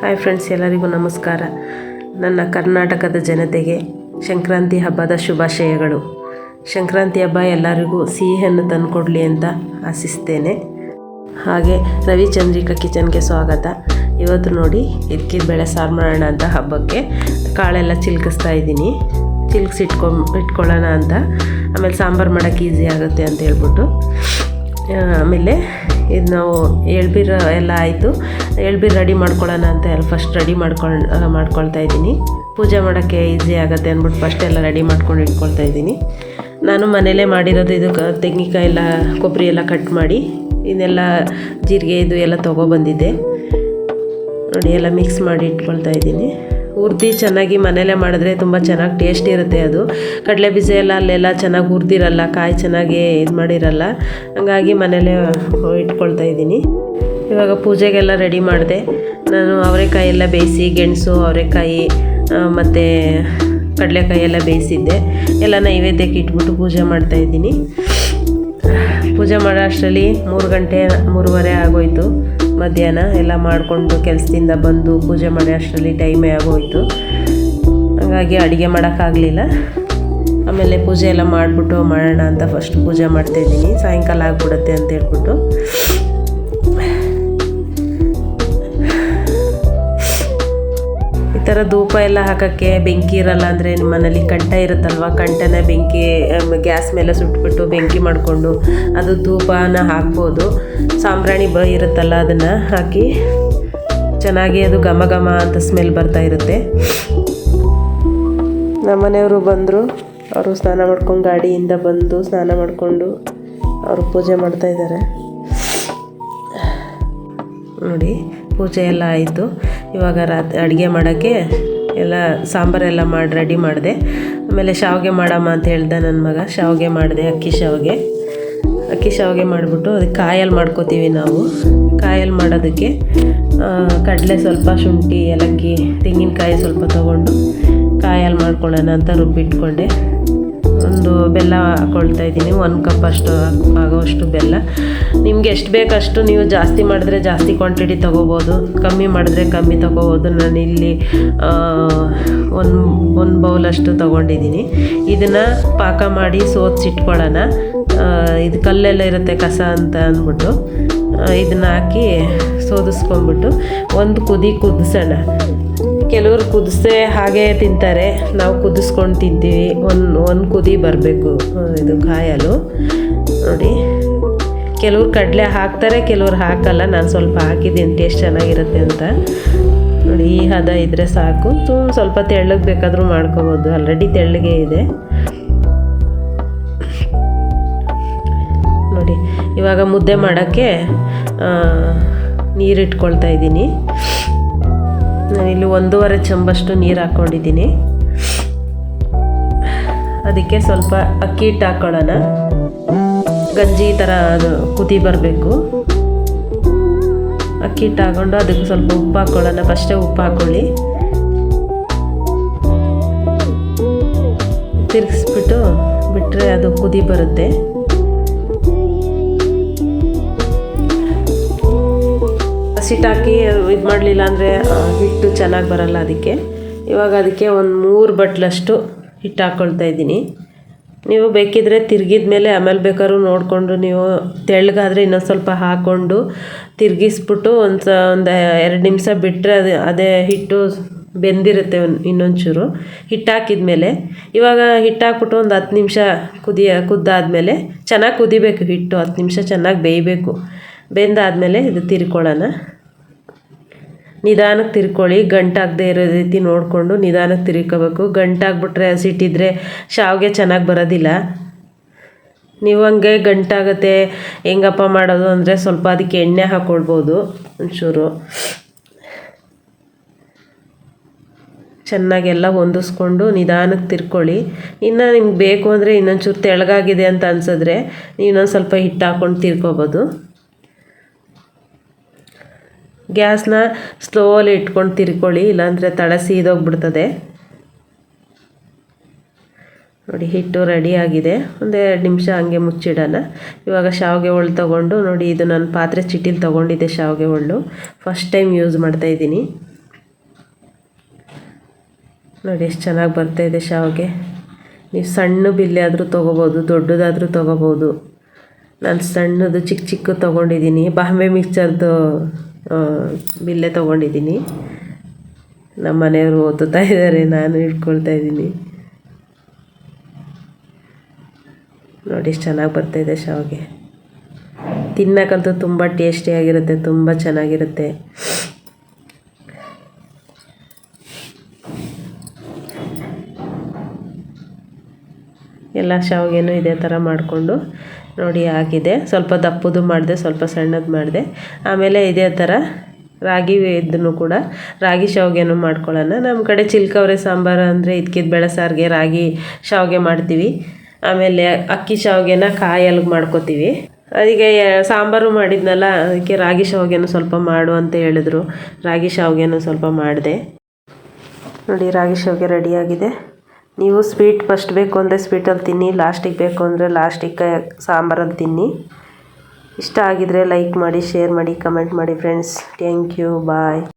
Hi friends ಎಲ್ಲರಿಗೂ ನಮಸ್ಕಾರ. ನನ್ನ ಕರ್ನಾಟಕದ ಜನತೆಗೆ ಸಂಕ್ರಾಂತಿ ಹಬ್ಬದ ಶುಭಾಶಯಗಳು. ಸಂಕ್ರಾಂತಿ ಹಬ್ಬ ಎಲ್ಲರಿಗೂ ಸಿಹಿಯನ್ನು ತಂದುಕೊಡ್ಲಿ ಅಂತ ಆಶಿಸ್ತೇನೆ. ಹಾಗೆ ರವಿಚಂದ್ರಿಕಾ ಕಿಚನ್ಗೆ ಸ್ವಾಗತ. ಇವತ್ತು ನೋಡಿ ಇದಕ್ಕೆ ಬೇಳೆ ಸಾರು ಮಾಡೋಣ ಅಂತ ಹಬ್ಬಕ್ಕೆ. ಕಾಳೆಲ್ಲ ಚಿಲ್ಕಿಸ್ತಾ ಇದ್ದೀನಿ. ಚಿಲ್ಕಿಸಿ ಇಟ್ಕೊ ಇಟ್ಕೊಳ್ಳೋಣ ಅಂತ. ಆಮೇಲೆ ಸಾಂಬಾರು ಮಾಡೋಕ್ಕೆ ಈಸಿ ಆಗುತ್ತೆ ಅಂತ ಹೇಳ್ಬಿಟ್ಟು. ಆಮೇಲೆ ಇದು ನಾವು ಎಳ್ಬೀರು ಎಲ್ಲ ಆಯಿತು. ಎಳ್ಬೀರು ರೆಡಿ ಮಾಡ್ಕೊಳ್ಳೋಣ ಅಂತ ಎಲ್ಲ ಫಸ್ಟ್ ರೆಡಿ ಮಾಡ್ಕೊಂಡು ಮಾಡ್ಕೊಳ್ತಾ ಇದ್ದೀನಿ. ಪೂಜೆ ಮಾಡೋಕ್ಕೆ ಈಸಿ ಆಗುತ್ತೆ ಅಂದ್ಬಿಟ್ಟು ಫಸ್ಟ್ ಎಲ್ಲ ರೆಡಿ ಮಾಡ್ಕೊಂಡು ಇಟ್ಕೊಳ್ತಾ ಇದ್ದೀನಿ. ನಾನು ಮನೇಲೇ ಮಾಡಿರೋದು ಇದು ತೆಂಗಿನಕಾಯಿ ಎಲ್ಲ, ಕೊಬ್ಬರಿ ಎಲ್ಲ ಕಟ್ ಮಾಡಿ ಇದನ್ನೆಲ್ಲ ಜೀರಿಗೆ ಇದು ಎಲ್ಲ ತೊಗೊಬಂದಿದ್ದೆ ನೋಡಿ ಎಲ್ಲ ಮಿಕ್ಸ್ ಮಾಡಿ ಇಟ್ಕೊಳ್ತಾ ಇದ್ದೀನಿ. ಹುರ್ದು ಚೆನ್ನಾಗಿ ಮನೇಲೇ ಮಾಡಿದ್ರೆ ತುಂಬ ಚೆನ್ನಾಗಿ ಟೇಸ್ಟ್ ಇರುತ್ತೆ ಅದು. ಕಡಲೆ ಬೀಜ ಎಲ್ಲ ಅಲ್ಲೆಲ್ಲ ಚೆನ್ನಾಗಿ ಹುರಿದಿರಲ್ಲ, ಕಾಯಿ ಚೆನ್ನಾಗಿ ಇದು ಮಾಡಿರಲ್ಲ. ಹಂಗಾಗಿ ಮನೇಲೇ ಇಟ್ಕೊಳ್ತಾ ಇದ್ದೀನಿ. ಇವಾಗ ಪೂಜೆಗೆಲ್ಲ ರೆಡಿ ಮಾಡಿದೆ. ನಾನು ಅವರೆಕಾಯಿ ಎಲ್ಲ ಬೇಯಿಸಿ, ಗೆಣಸು, ಅವರೆಕಾಯಿ ಮತ್ತು ಕಡಲೆಕಾಯಿ ಎಲ್ಲ ಬೇಯಿಸಿದ್ದೆ. ಎಲ್ಲ ನೈವೇದ್ಯಕ್ಕೆ ಇಟ್ಬಿಟ್ಟು ಪೂಜೆ ಮಾಡ್ತಾ ಇದ್ದೀನಿ. ಪೂಜೆ ಮಾಡೋ ಅಷ್ಟರಲ್ಲಿ ಮೂರು ಗಂಟೆ, ಮೂರುವರೆ ಆಗೋಯಿತು. ಮಧ್ಯಾಹ್ನ ಎಲ್ಲ ಮಾಡಿಕೊಂಡು ಕೆಲಸದಿಂದ ಬಂದು ಪೂಜೆ ಮಾಡೋ ಅಷ್ಟರಲ್ಲಿ ಟೈಮೇ ಆಗೋಯಿತು. ಹಾಗಾಗಿ ಅಡುಗೆ ಮಾಡೋಕ್ಕಾಗಲಿಲ್ಲ. ಆಮೇಲೆ ಪೂಜೆ ಎಲ್ಲ ಮಾಡಿಬಿಟ್ಟು ಮಾಡೋಣ ಅಂತ ಫಸ್ಟ್ ಪೂಜೆ ಮಾಡ್ತಾಯಿದ್ದೀನಿ ಸಾಯಂಕಾಲ ಆಗಿಬಿಡುತ್ತೆ ಅಂತ ಹೇಳ್ಬಿಟ್ಟು. ಥರ ಧೂಪ ಎಲ್ಲ ಹಾಕೋಕ್ಕೆ ಬೆಂಕಿ ಇರಲ್ಲ ಅಂದರೆ ನಿಮ್ಮ ಮನೇಲಿ ಕಂಠ ಇರುತ್ತಲ್ವ? ಕಂಠನ ಬೆಂಕಿ ಗ್ಯಾಸ್ ಮೇಲೆ ಸುಟ್ಬಿಟ್ಟು ಬೆಂಕಿ ಮಾಡಿಕೊಂಡು ಅದು ಧೂಪನ ಹಾಕ್ಬೋದು. ಸಾಂಬ್ರಾಣಿ ಬ ಇರುತ್ತಲ್ಲ ಅದನ್ನು ಹಾಕಿ ಚೆನ್ನಾಗಿ ಅದು ಘಮ ಘಮ ಅಂತ ಸ್ಮೆಲ್ ಬರ್ತಾ ಇರುತ್ತೆ. ನಮ್ಮನೆಯವರು ಬಂದರು. ಅವರು ಸ್ನಾನ ಮಾಡ್ಕೊಂಡು ಗಾಡಿಯಿಂದ ಬಂದು ಸ್ನಾನ ಮಾಡಿಕೊಂಡು ಅವರು ಪೂಜೆ ಮಾಡ್ತಾಯಿದ್ದಾರೆ ನೋಡಿ, ಪೂಜೆ ಎಲ್ಲ ಆಯಿತು. ಇವಾಗ ರಾತ್ರಿ ಅಡುಗೆ ಮಾಡೋಕ್ಕೆ ಎಲ್ಲ ಸಾಂಬಾರೆಲ್ಲ ಮಾಡಿ, ರೆಡಿ ಮಾಡಿದೆ. ಆಮೇಲೆ ಶಾವಿಗೆ ಮಾಡಮ್ಮ ಅಂತ ಹೇಳ್ದೆ ನನ್ನ ಮಗ. ಶಾವಿಗೆ ಮಾಡಿದೆ, ಅಕ್ಕಿ ಶಾವಿಗೆ. ಅಕ್ಕಿ ಶಾವಿಗೆ ಮಾಡಿಬಿಟ್ಟು ಅದಕ್ಕೆ ಕಾಯಲ್ಲಿ ಮಾಡ್ಕೋತೀವಿ ನಾವು. ಕಾಯಲ್ಲಿ ಮಾಡೋದಕ್ಕೆ ಕಡಲೆ ಸ್ವಲ್ಪ, ಶುಂಠಿ, ಏಲಕ್ಕಿ, ತೆಂಗಿನಕಾಯಿ ಸ್ವಲ್ಪ ತೊಗೊಂಡು ಕಾಯಲ್ಲಿ ಮಾಡ್ಕೊಳ್ಳೋಣ ಅಂತ ರುಬ್ಬಿಟ್ಕೊಂಡೆ. ಒಂದು ಬೆಲ್ಲ ಹಾಕ್ಕೊಳ್ತಾ ಇದ್ದೀನಿ. ಒಂದು ಕಪ್ ಅಷ್ಟು ಆಗೋವಷ್ಟು ಬೆಲ್ಲ. ನಿಮ್ಗೆ ಎಷ್ಟು ಬೇಕಷ್ಟು ನೀವು ಜಾಸ್ತಿ ಮಾಡಿದ್ರೆ ಜಾಸ್ತಿ ಕ್ವಾಂಟಿಟಿ ತೊಗೋಬೋದು. ಕಮ್ಮಿ ಮಾಡಿದ್ರೆ ಕಮ್ಮಿ ತೊಗೋಬೋದು. ನಾನು ಇಲ್ಲಿ ಒಂದು ಒಂದು ಬೌಲಷ್ಟು ತೊಗೊಂಡಿದ್ದೀನಿ. ಇದನ್ನು ಪಾಕ ಮಾಡಿ ಸೋದಿಸಿಟ್ಕೊಳ್ಳೋಣ ಇದು ಕಲ್ಲೆಲ್ಲ ಇರುತ್ತೆ ಕಸ ಅಂತ ಅಂದ್ಬಿಟ್ಟು. ಇದನ್ನ ಹಾಕಿ ಸೋದಿಸ್ಕೊಂಬಿಟ್ಟು ಒಂದು ಕುದಿ ಕುದಿಸೋಣ. ಕೆಲವರು ಕುದಿಸೆ ಹಾಗೆ ತಿಂತಾರೆ. ನಾವು ಕುದಿಸ್ಕೊಂಡು ತಿಂತೀವಿ. ಒಂದು ಒಂದು ಕುದಿ ಬರಬೇಕು, ಇದು ಕಾಯಲು. ನೋಡಿ. ಕೆಲವ್ರು ಕಡಲೆ ಹಾಕ್ತಾರೆ, ಕೆಲವ್ರು ಹಾಕಲ್ಲ. ನಾನು ಸ್ವಲ್ಪ ಹಾಕಿದ್ದೀನಿ, ಟೇಸ್ಟ್ ಚೆನ್ನಾಗಿರುತ್ತೆ ಅಂತ. ನೋಡಿ, ಈ ಹದ ಇದ್ದರೆ ಸಾಕು. ಸ್ವಲ್ಪ ತೆಳ್ಳಗೆ ಬೇಕಾದರೂ ಮಾಡ್ಕೋಬೋದು. ಆಲ್ರೆಡಿ ತೆಳ್ಳಗೆ ಇದೆ. ನೋಡಿ, ಇವಾಗ ಮುದ್ದೆ ಮಾಡೋಕ್ಕೆ ನೀರು ಇಟ್ಕೊಳ್ತಾ ಇದ್ದೀನಿ. ನಾನಿಲ್ಲಿ ಒಂದೂವರೆ ಚಂಬಷ್ಟು ನೀರು ಹಾಕ್ಕೊಂಡಿದ್ದೀನಿ ಅದಕ್ಕೆ ಸ್ವಲ್ಪ ಅಕ್ಕಿ ಹಿಟ್ಟು ಹಾಕ್ಕೊಳ್ಳೋಣ ಗಂಜಿ ಥರ ಅದು ಕುದಿ ಬರಬೇಕು. ಅಕ್ಕಿ ಹಿಟ್ಟು ಹಾಕ್ಕೊಂಡು ಅದಕ್ಕೆ ಸ್ವಲ್ಪ ಉಪ್ಪು ಹಾಕ್ಕೊಳ್ಳೋಣ ಫಸ್ಟೇ ಉಪ್ಪು ಹಾಕ್ಕೊಳ್ಳಿ ತಿರುಗಿಸ್ಬಿಟ್ಟು ಬಿಟ್ಟರೆ ಅದು ಕುದಿ ಬರುತ್ತೆ. ಹಸಿಟ್ಟಾಕಿ ಇದು ಮಾಡಲಿಲ್ಲ ಅಂದರೆ ಹಿಟ್ಟು ಚೆನ್ನಾಗಿ ಬರಲ್ಲ ಅದಕ್ಕೆ. ಇವಾಗ ಅದಕ್ಕೆ ಒಂದು ಮೂರು ಬಟ್ಲಷ್ಟು ಹಿಟ್ಟು ಹಾಕ್ಕೊಳ್ತಾ ಇದ್ದೀನಿ. ನೀವು ಬೇಕಿದ್ರೆ ತಿರ್ಗಿದ ಮೇಲೆ ಆಮೇಲೆ ಬೇಕಾದ್ರೂ ನೋಡಿಕೊಂಡು ನೀವು ತೆಳ್ಳಗಾದರೆ ಇನ್ನೊಂದು ಸ್ವಲ್ಪ ಹಾಕ್ಕೊಂಡು ತಿರುಗಿಸ್ಬಿಟ್ಟು ಒಂದು ಸ ಒಂದು ಎರಡು ನಿಮಿಷ ಬಿಟ್ಟರೆ ಅದು, ಅದೇ ಹಿಟ್ಟು ಬೆಂದಿರುತ್ತೆ ಇನ್ನೊಂಚೂರು. ಹಿಟ್ಟು ಹಾಕಿದ ಮೇಲೆ ಇವಾಗ ಹಿಟ್ಟು ಹಾಕ್ಬಿಟ್ಟು ಒಂದು ಹತ್ತು ನಿಮಿಷ ಕುದಿಯ, ಕುದ್ದಾದಮೇಲೆ ಚೆನ್ನಾಗಿ ಕುದಿಬೇಕು ಹಿಟ್ಟು, ಹತ್ತು ನಿಮಿಷ ಚೆನ್ನಾಗಿ ಬೇಯಬೇಕು. ಬೆಂದಾದಮೇಲೆ ಇದು ತಿರ್ಕೊಳ್ಳೋಣ. ನಿಧಾನಕ್ಕೆ ತಿರ್ಕೊಳ್ಳಿ. ಗಂಟಾಗದೇ ಇರೋ ರೀತಿ ನೋಡಿಕೊಂಡು ನಿಧಾನಕ್ಕೆ ತಿರ್ಕೋಬೇಕು. ಗಂಟಾಗ್ಬಿಟ್ರೆ ಹಸಿಟ್ಟಿದ್ರೆ ಶಾವಿಗೆ ಚೆನ್ನಾಗಿ ಬರೋದಿಲ್ಲ. ನೀವು ಹಂಗೆ ಗಂಟಾಗತ್ತೆ, ಹೆಂಗಪ್ಪ ಮಾಡೋದು ಅಂದರೆ ಸ್ವಲ್ಪ ಅದಕ್ಕೆ ಎಣ್ಣೆ ಹಾಕ್ಕೊಳ್ಬೋದು ಒಂಚೂರು. ಚೆನ್ನಾಗೆಲ್ಲ ಹೊಂದಿಸ್ಕೊಂಡು ನಿಧಾನಕ್ಕೆ ತಿರ್ಕೊಳ್ಳಿ. ಇನ್ನು ನಿಮ್ಗೆ ಬೇಕು ಅಂದರೆ ಇನ್ನೊಂಚೂರು ತೆಳಗಾಗಿದೆ ಅಂತ ಅನ್ಸಿದ್ರೆ ಇನ್ನೊಂದು ಸ್ವಲ್ಪ ಹಿಟ್ಟು ಹಾಕ್ಕೊಂಡು ತಿರ್ಕೋಬೋದು. ಗ್ಯಾಸ್ನ ಸ್ಲೋಲಿ ಇಟ್ಕೊಂಡು ತಿರ್ಕೊಳ್ಳಿ, ಇಲ್ಲಾಂದರೆ ತಳ ಸೀದೋಗ್ಬಿಡ್ತದೆ ನೋಡಿ, ಹಿಟ್ಟು ರೆಡಿ ಆಗಿದೆ. ಎರಡು ನಿಮಿಷ ಹಂಗೆ ಮುಚ್ಚಿಡೋಣ. ಇವಾಗ ಶಾವಿಗೆ ಹೋಳು ತೊಗೊಂಡು, ನೋಡಿ, ಇದು ನಾನು ಪಾತ್ರೆ ಚಿಟ್ಟಿಲಿ ತೊಗೊಂಡಿದ್ದೆ ಶಾವಿಗೆ ಹೋಳು. ಫಸ್ಟ್ ಟೈಮ್ ಯೂಸ್ ಮಾಡ್ತಾಯಿದ್ದೀನಿ ನೋಡಿ, ಎಷ್ಟು ಚೆನ್ನಾಗಿ ಬರ್ತಾಯಿದೆ ಶಾವಿಗೆ. ನೀವು ಸಣ್ಣ ಬಿಲ್ಲೆ ಆದರೂ ತೊಗೋಬೋದು, ದೊಡ್ಡದಾದರೂ ತೊಗೋಬೋದು. ನಾನು ಸಣ್ಣದು ಚಿಕ್ಕ ಚಿಕ್ಕ ತೊಗೊಂಡಿದ್ದೀನಿ. ಬಾಂಬೆ ಮಿಕ್ಸರ್ದು ಬಿಲ್ಲೆ ತೊಗೊಂಡಿದ್ದೀನಿ. ನಮ್ಮ ಮನೆಯವರು ಓದುತ್ತಾ ಇದ್ದಾರೆ, ನಾನು ಇಟ್ಕೊಳ್ತಾ ಇದ್ದೀನಿ. ನೋಡಿ ಎಷ್ಟು ಚೆನ್ನಾಗಿ ಬರ್ತಾಯಿದೆ ಶಾವಿಗೆ. ತಿನ್ನಕ್ಕಂತೂ ತುಂಬ ಟೇಸ್ಟಿಯಾಗಿರುತ್ತೆ ತುಂಬ ಚೆನ್ನಾಗಿರುತ್ತೆ. ಎಲ್ಲ ಶಾವಿಗೆನೂ ಇದೇ ಥರ ಮಾಡಿಕೊಂಡು ನೋಡಿ ಆಗಿದೆ. ಸ್ವಲ್ಪ ದಪ್ಪದು ಮಾಡಿದೆ, ಸ್ವಲ್ಪ ಸಣ್ಣದು ಮಾಡಿದೆ. ಆಮೇಲೆ ಇದೇ ಥರ ರಾಗಿ ಇದನ್ನು ಕೂಡ. ರಾಗಿ ಶಾವಿಗೆನೂ ಮಾಡ್ಕೊಳ್ಳೋಣ. ನಮ್ಮ ಕಡೆ ಚಿಲ್ಕವ್ರೆ ಸಾಂಬಾರು ಅಂದರೆ ಇದ್ಕಿದ ಬೇಳೆ ಸಾರಿಗೆ ರಾಗಿ ಶಾವಿಗೆ ಮಾಡ್ತೀವಿ. ಆಮೇಲೆ ಅಕ್ಕಿ ಶಾವಿಗೆನ ಕಾಯಲ್ಲಿ ಮಾಡ್ಕೋತೀವಿ. ಅದಕ್ಕೆ ಸಾಂಬಾರು ಮಾಡಿದ್ನಲ್ಲ, ಅದಕ್ಕೆ ರಾಗಿ ಶಾವಿಗೆನೂ ಸ್ವಲ್ಪ ಮಾಡು ಅಂತ ಹೇಳಿದ್ರು. ರಾಗಿ ಶಾವಿಗೆನೂ ಸ್ವಲ್ಪ ಮಾಡಿದೆ. ನೋಡಿ, ರಾಗಿ ಶಾವಿಗೆ ರೆಡಿಯಾಗಿದೆ ನೀವು ಸ್ವೀಟ್ ಫಸ್ಟ್ ಬೇಕು ಅಂದರೆ ಸ್ವೀಟಲ್ಲಿ ತಿನ್ನಿ ಲಾಸ್ಟಿಗೆ ಬೇಕು ಅಂದರೆ ಲಾಸ್ಟಿಗೆ ಸಾಂಬಾರಲ್ಲಿ ತಿನ್ನಿ. ಇಷ್ಟ ಆಗಿದರೆ ಲೈಕ್ ಮಾಡಿ ಶೇರ್ ಮಾಡಿ ಕಮೆಂಟ್ ಮಾಡಿ ಫ್ರೆಂಡ್ಸ್ ಥ್ಯಾಂಕ್ ಯು ಬಾಯ್